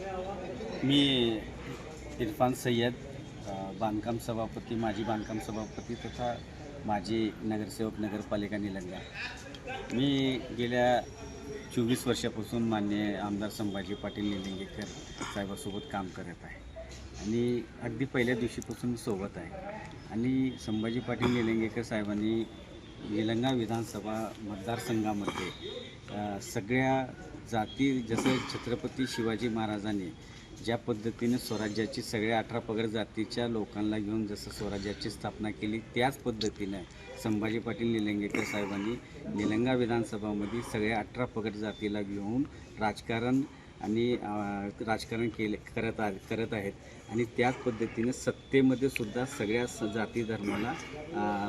मी इरफान सय्यद बांधकाम सभापती माजी बांधकाम सभापती तथा माजी नगरसेवक नगरपालिका निलंगा. मी गेल्या चोवीस वर्षापासून मान्य आमदार संभाजी पाटील निलंगेकर साहेबासोबत काम करत आहे. आणि अगदी पहिल्या दिवशीपासून सोबत आहे. आणि संभाजी पाटील निलंगेकर साहेबांनी निलंगा विधानसभा मतदारसंघामध्ये सगळ्या जाती जसं छत्रपती शिवाजी महाराजांनी ज्या पद्धतीने स्वराज्याची सगळ्या अठरा पगड जातीच्या लोकांना घेऊन जसं स्वराज्याची स्थापना केली त्याच पद्धतीनं संभाजी पाटील निलंगेकर साहेबांनी निलंगा विधानसभामध्ये सगळ्या अठरा पगड जातीला घेऊन राजकारण आणि राजकारण केले करत आ करत आहेत. आणि त्याच पद्धतीने सत्तेमध्ये सुद्धा सगळ्या स- जाती धर्माला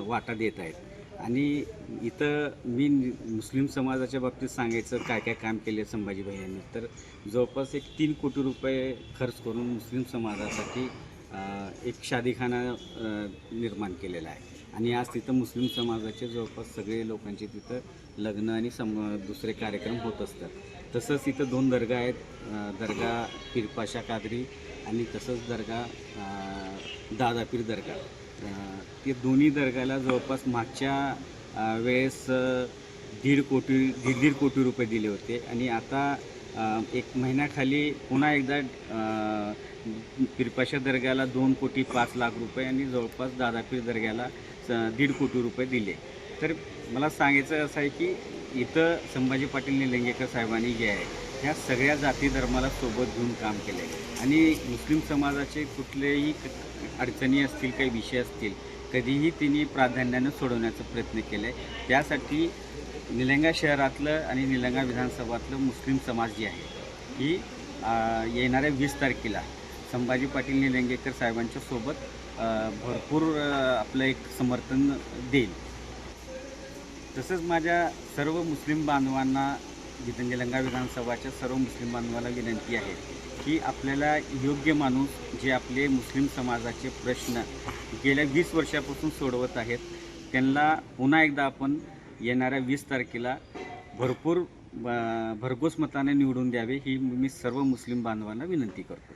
वाटा देत आहेत. आणि इथं मी मुस्लिम समाजाच्या बाबतीत सांगायचं काय काय काम केले संभाजीभाई यांनी तर जवळपास एक तीन कोटी रुपये खर्च करून मुस्लिम समाजासाठी एक शादीखाना निर्माण केलेला आहे. आणि आज तिथं मुस्लिम समाजाचे जवळपास सगळे लोकांचे तिथं लग्न आणि सम दुसरे कार्यक्रम होत असतात. तसंच इथं दोन दर्गा आहेत दर्गा पीरपाशा कादरी आणि तसंच दर्गा दादापीर दर्गा. ते दोन्ही दर्गाला जवळपास मागच्या वेळेस दीड कोटी दीड दीड कोटी रुपये दिले होते. आणि आता एक महिन्याखाली पुन्हा एकदा पिरपाशा दर्ग्याला दोन कोटी पाच लाख रुपये आणि जवळपास दादापीर दर्ग्याला स- दीड कोटी रुपये दिले. तर मला सांगायचं असं आहे की इथं संभाजी पाटील निलंगेकर साहेबांनी जे आहे ह्या सगळ्या जाती धर्माला सोबत घेऊन काम केलं आहे आणि मुस्लिम समाजाचे कुठलेही अडचणी असतील काही विषय असतील कधीही त्यांनी प्राधान्यानं सोडवण्याचा प्रयत्न केला आहे त्यासाठी निलंगा शहरातलं आणि निलंगा विधानसभातलं मुस्लिम समाज जी आहे ही येणाऱ्या वीस तारखेला संभाजी पाटील निलंगेकर साहेबांच्या सोबत भरपूर आपलं एक समर्थन देईल. तसंच माझ्या सर्व मुस्लिम बांधवांना जिथं निलंगा विधानसभाच्या सर्व मुस्लिम बांधवाला विनंती आहे की आपल्याला योग्य माणूस जे आपले मुस्लिम समाजाचे प्रश्न गेल्या वीस वर्षापासून सोडवत आहेत त्यांना पुन्हा एकदा आपण येणाऱ्या वीस तारखेला भरपूर भरघोस मताने निवडून द्यावे ही मी सर्व मुस्लिम बांधवांना विनंती करतो.